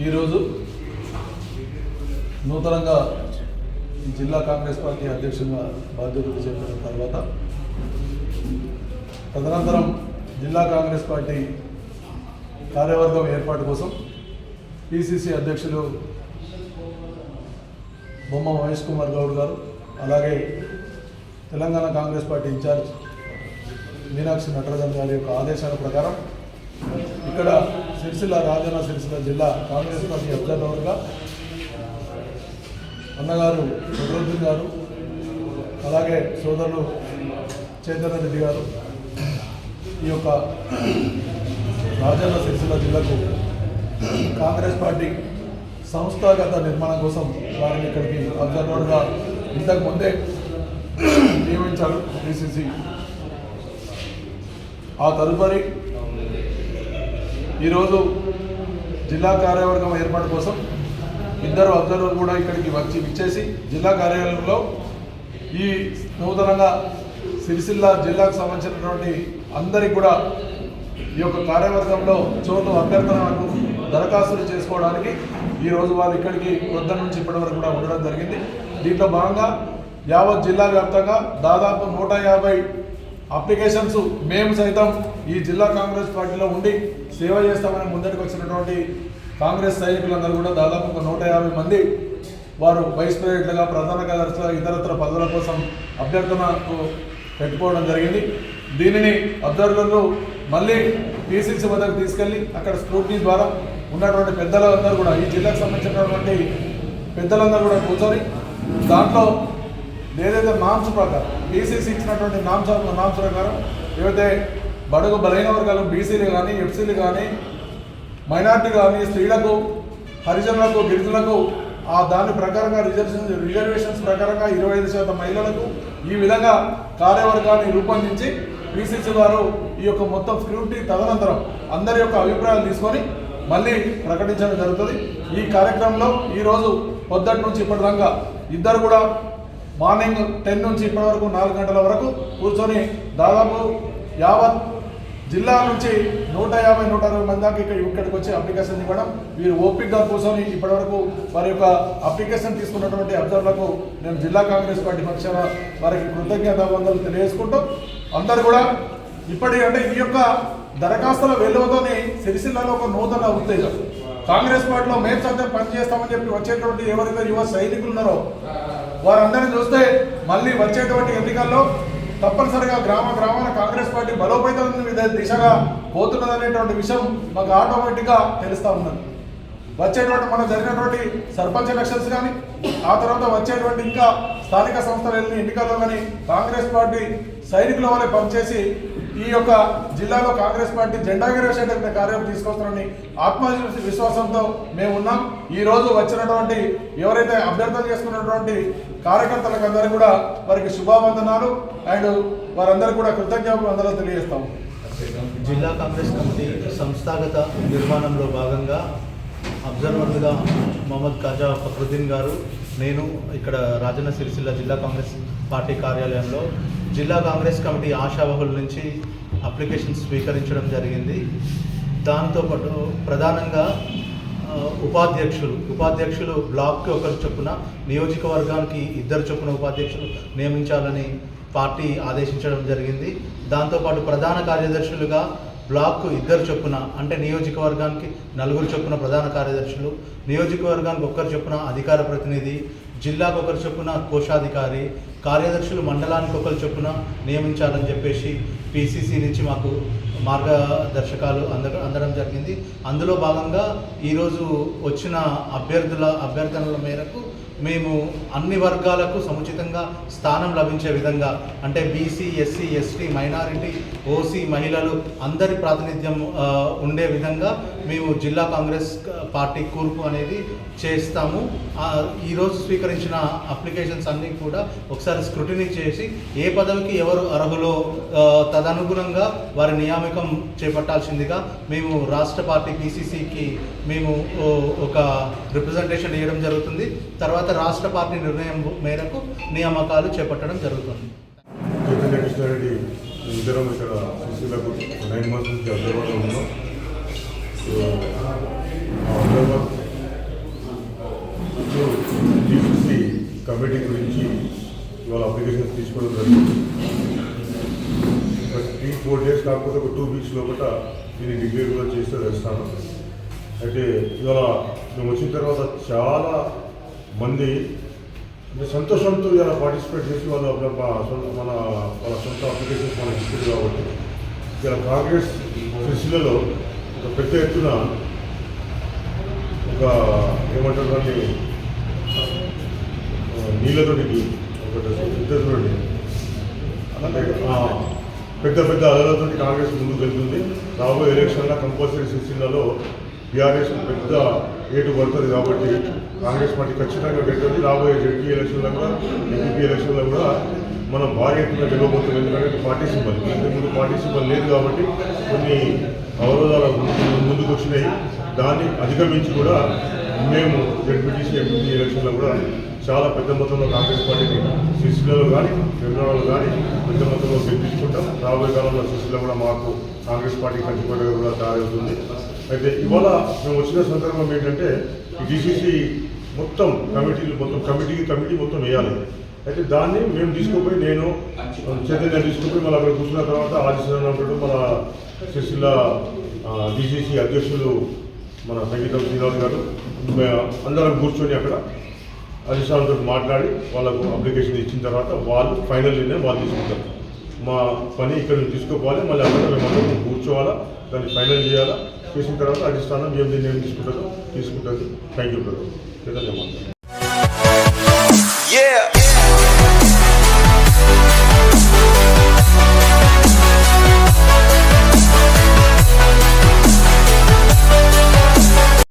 ఈరోజు నూతనంగా జిల్లా కాంగ్రెస్ పార్టీ అధ్యక్షుడిగా బాధ్యతలు చేపట్టిన తర్వాత తదనంతరం జిల్లా కాంగ్రెస్ పార్టీ కార్యవర్గం ఏర్పాటు కోసం పిసిసి అధ్యక్షులు బొమ్మ మహేష్ కుమార్ గౌడ్ గారు అలాగే Telangana Congress party incharge Meenakshi Natarajan గారి యొక్క ఆదేశాల ప్రకారం ఇక్కడ సిరిసిల్ల రాజన్న సిరిసిల్ల జిల్లా కాంగ్రెస్ పార్టీ అబ్జర్వర్గా అన్నగారు సుబ్రహ్మణ్యం గారు అలాగే సోదరులు చైతన్య రెడ్డి గారు ఈ యొక్క రాజన్న సిరిసిల్ల జిల్లాకు కాంగ్రెస్ పార్టీ సంస్థాగత నిర్మాణం కోసం వారిని ఇక్కడికి అబ్జర్వర్గా ఇంతకు ముందే నియమించారు డిసిసి ఆ తదుపరి ఈరోజు జిల్లా కార్యవర్గం ఏర్పాటు కోసం ఇద్దరు అబ్జర్వర్ కూడా ఇక్కడికి వచ్చి ఇచ్చేసి జిల్లా కార్యాలయంలో ఈ నూతనంగా సిరిసిల్ల జిల్లాకు సంబంధించినటువంటి అందరికి కూడా ఈ యొక్క కార్యవర్గంలో చోటు అభ్యర్థనలకు దరఖాస్తులు చేసుకోవడానికి ఈరోజు రోజు వారు ఇక్కడికి వద్ద నుంచి ఇప్పటి వరకు కూడా ఉండడం జరిగింది. దీంట్లో భాగంగా యావత్ జిల్లా వ్యాప్తంగా దాదాపు నూట యాభై అప్లికేషన్స్ మేము సైతం ఈ జిల్లా కాంగ్రెస్ పార్టీలో ఉండి సేవ చేస్తామని ముందటికి వచ్చినటువంటి కాంగ్రెస్ సైనికులందరూ కూడా దాదాపు ఒక నూట యాభై మంది వారు వైస్ ప్రెసిడెంట్లుగా ప్రధాన కార్యదర్శులుగా ఇతరత్ర పదవుల కోసం అభ్యర్థనకు పెట్టుకోవడం జరిగింది. దీనిని అబ్జర్వర్లు మళ్ళీ టీసీసీ వద్దకు తీసుకెళ్ళి అక్కడ స్క్రూటినీ ద్వారా ఉన్నటువంటి పెద్దలందరూ కూడా ఈ జిల్లాకు సంబంధించినటువంటి పెద్దలందరూ కూడా కూర్చొని దాంట్లో ఏదైతే నామ్స్ ప్రకారం బీసీసీ ఇచ్చినటువంటి నామ్స్ నామ్స్ ప్రకారం ఏవైతే బడుగు బలహీన వర్గాలు బీసీలు కానీ ఎఫ్సీలు కానీ మైనార్టీ కానీ స్త్రీలకు హరిజనులకు గిరిజనులకు ఆ దాని ప్రకారంగా రిజర్వేషన్ రిజర్వేషన్స్ ప్రకారంగా ఇరవై ఐదు శాతం మహిళలకు ఈ విధంగా కార్యవర్గాన్ని రూపొందించి పిసిసి వారు ఈ యొక్క మొత్తం స్క్రూటీ తదనంతరం అందరి యొక్క అభిప్రాయాలు తీసుకొని మళ్ళీ ప్రకటించడం జరుగుతుంది. ఈ కార్యక్రమంలో ఈరోజు పొద్దటి నుంచి ఇప్పటిదాకా ఇద్దరు కూడా మార్నింగ్ టెన్ నుంచి ఇప్పటి వరకు నాలుగు గంటల వరకు కూర్చొని దాదాపు యావత్ జిల్లా నుంచి నూట యాభై నూట అరవై మంది దాకా ఇక్కడ ఇక్కడికి వచ్చి అప్లికేషన్ ఇవ్వడం వీరు ఓపికగా కూర్చొని ఇప్పటివరకు వారి యొక్క అప్లికేషన్ తీసుకున్నటువంటి అబ్జర్వర్లకు నేను జిల్లా కాంగ్రెస్ పార్టీ పక్షాన వారికి కృతజ్ఞత వందలు తెలియజేసుకుంటూ అందరు కూడా ఇప్పటి అంటే ఈ యొక్క దరఖాస్తుల వెలువతోని సిరిసిల్లలో ఒక నూతన ఉత్తేజం. కాంగ్రెస్ పార్టీలో మేము సత్యం పనిచేస్తామని చెప్పి వచ్చేటువంటి ఎవరైతే యువ సైనికులు ఉన్నారో వారందరిని చూస్తే మళ్ళీ వచ్చేటువంటి ఎన్నికల్లో తప్పనిసరిగా గ్రామ గ్రామాల కాంగ్రెస్ పార్టీ బలోపేతం దిశగా దిశగా పోతున్నదనేటువంటి విషయం మాకు ఆటోమేటిక్గా తెలుస్తూ ఉన్నది. వచ్చేటువంటి మన జరిగినటువంటి సర్పంచ్ ఎలక్షన్స్ కానీ ఆ తర్వాత వచ్చేటువంటి ఇంకా స్థానిక సంస్థల ఎన్నికల్లో కానీ కాంగ్రెస్ పార్టీ సైనికుల వల్లే పనిచేసి ఈ యొక్క జిల్లాలో కాంగ్రెస్ పార్టీ జెండా ఎగరేసేటువంటి కార్యం తీసుకొస్తారని ఆత్మ విశ్వాసంతో మేము ఉన్నాం. ఈ రోజు వచ్చినటువంటి ఎవరైతే అభ్యర్థన చేసుకున్నటువంటి కార్యకర్తలకు అందరూ కూడా వారికి శుభావందనాలు. అండ్ వారందరూ కూడా కృతజ్ఞతలు తెలియజేస్తాం జిల్లా కాంగ్రెస్ కమిటీ సంస్థాగత నిర్మాణంలో భాగంగా అబ్జర్వర్గా మహమ్మద్ ఖాజా ఫక్రుద్దీన్ గారు నేను ఇక్కడ రాజన్న సిరిసిల్ల జిల్లా కాంగ్రెస్ పార్టీ కార్యాలయంలో జిల్లా కాంగ్రెస్ కమిటీ ఆశావహుల నుంచి అప్లికేషన్ స్వీకరించడం జరిగింది. దాంతోపాటు ప్రధానంగా ఉపాధ్యక్షులు ఉపాధ్యక్షులు బ్లాక్కి ఒకరు చొప్పున నియోజకవర్గానికి ఇద్దరు చొప్పున ఉపాధ్యక్షులు నియమించాలని పార్టీ ఆదేశించడం జరిగింది. దాంతోపాటు ప్రధాన కార్యదర్శులుగా బ్లాక్ ఇద్దరు చొప్పున అంటే నియోజకవర్గానికి నలుగురు చొప్పున ప్రధాన కార్యదర్శులు నియోజకవర్గానికి ఒక్కరు చొప్పున అధికార ప్రతినిధి జిల్లాకు ఒకరు చొప్పున కోశాధికారి కార్యదర్శులు మండలానికి ఒకరు చొప్పున నియమించాలని చెప్పేసి పిసిసి నుంచి మాకు మార్గదర్శకాలు అంద అందడం జరిగింది. అందులో భాగంగా ఈరోజు వచ్చిన అభ్యర్థుల అభ్యర్థనల మేరకు మేము అన్ని వర్గాలకు సముచితంగా స్థానం లభించే విధంగా అంటే BC SC ST minority OC మహిళలు అందరి ప్రాతినిధ్యం ఉండే విధంగా మేము జిల్లా కాంగ్రెస్ పార్టీ కూర్పు అనేది చేస్తాము. ఈరోజు స్వీకరించిన అప్లికేషన్స్ అన్నీ కూడా ఒకసారి స్క్రూటినీ చేసి ఏ పదవికి ఎవరు అర్హులో తదనుగుణంగా వారి నియామకం చేపట్టాల్సిందిగా మేము రాష్ట్ర పార్టీ పీసీసీకి మేము ఒక రిప్రజెంటేషన్ ఇవ్వడం జరుగుతుంది. తర్వాత రాష్ట్ర పార్టీ నిర్ణయం మేరకు నియామకాలు చేపట్టడం జరుగుతుంది. చైతన్య కృష్ణారెడ్డి ఇద్దరం ఇక్కడ సుశీలకు నైన్ మంత్స్ నుంచి హైదరాబాద్లో ఉన్నాం. సో హైదరాబాద్ జీసీసీ కమిటీ గురించి ఇవాళ అప్లికేషన్ తీసుకోవడం జరిగింది. త్రీ ఫోర్ డేస్ కాకపోతే ఒక టూ వీక్స్ లోపల దీన్ని డిగ్రీ కూడా చేస్తే వేస్తాను అయితే ఇవాళ మేము వచ్చిన తర్వాత చాలా మంది సంతోషంతో ఇలా పార్టిసిపేట్ చేసి వాళ్ళ సొంత- మన వాళ్ళ సొంత అప్లికేషన్స్ మనకి ఇస్తుంది కాబట్టి ఇలా కాంగ్రెస్ కృషిలలో ఒక పెద్ద ఎత్తున ఒక ఏమంటారు దాన్ని? ఆ, నీళ్ళతోటి ఒకటి అలాగే చూడండి పెద్ద పెద్ద అలలతో కాంగ్రెస్ ముందుకు వెళ్తుంది. రాబోయే ఎలక్షన్లో కంపల్సరీ సిరిసిల్లలో బీఆర్ఎస్ పెద్ద ఏటు పడుతుంది కాబట్టి కాంగ్రెస్ పార్టీ ఖచ్చితంగా గెలుతుంది. రాబోయే జడ్పీ ఎలక్షన్లో కూడా ఎంపీ ఎలక్షన్లో కూడా మనం భారీ ఎత్తున గెలవబోతుంది ఎందుకంటే పార్టీ సింబల్. ఇంతకుముందు పార్టీ సింబల్ లేదు కాబట్టి కొన్ని అవరోధాలు ముందుకు వచ్చినాయి. దాన్ని అధిగమించి కూడా మేము జడ్పీటీసీ ఎంపీ ఎలక్షన్లో కూడా చాలా పెద్ద మొత్తంలో కాంగ్రెస్ పార్టీని సిరిసిల్లలో కానీ తెలంగాణలో కానీ పెద్ద మొత్తంలో గెలిపించుకుంటాం. రాబోయే కాలంలో సిరిసిల్ల కూడా మాకు కాంగ్రెస్ పార్టీ కంచిపడ్డగా కూడా తయారవుతుంది. అయితే ఇవాళ మేము వచ్చిన సందర్భం ఏంటంటే డిసిసి మొత్తం కమిటీలు మొత్తం కమిటీకి కమిటీ మొత్తం వేయాలి. అయితే దాన్ని మేము తీసుకుపోయి నేను చైతన్య తీసుకుపోయి మళ్ళీ అక్కడ కూర్చున్న తర్వాత ఆదిశనాడు మన సిరిసిల్ల డిసిసి అధ్యక్షులు మన సంగీతం శ్రీనివాస్ గారు అందరం కూర్చొని అక్కడ అధిష్టానంతో మాట్లాడి వాళ్ళకు అప్లికేషన్ ఇచ్చిన తర్వాత వాళ్ళు ఫైనల్ నిర్ణయం వాళ్ళు తీసుకుంటారు. మా పని ఇక్కడ నుంచి మళ్ళీ అక్కడ మేము అందరం కూర్చోవాలా దాన్ని ఫైనల్ చేయాలా చేసిన తర్వాత అధిష్టానం ఏం నిర్ణయం తీసుకుంటుందో తీసుకుంటుంది. థ్యాంక్ యూ బ్రదర్ ధన్యవాదాలు.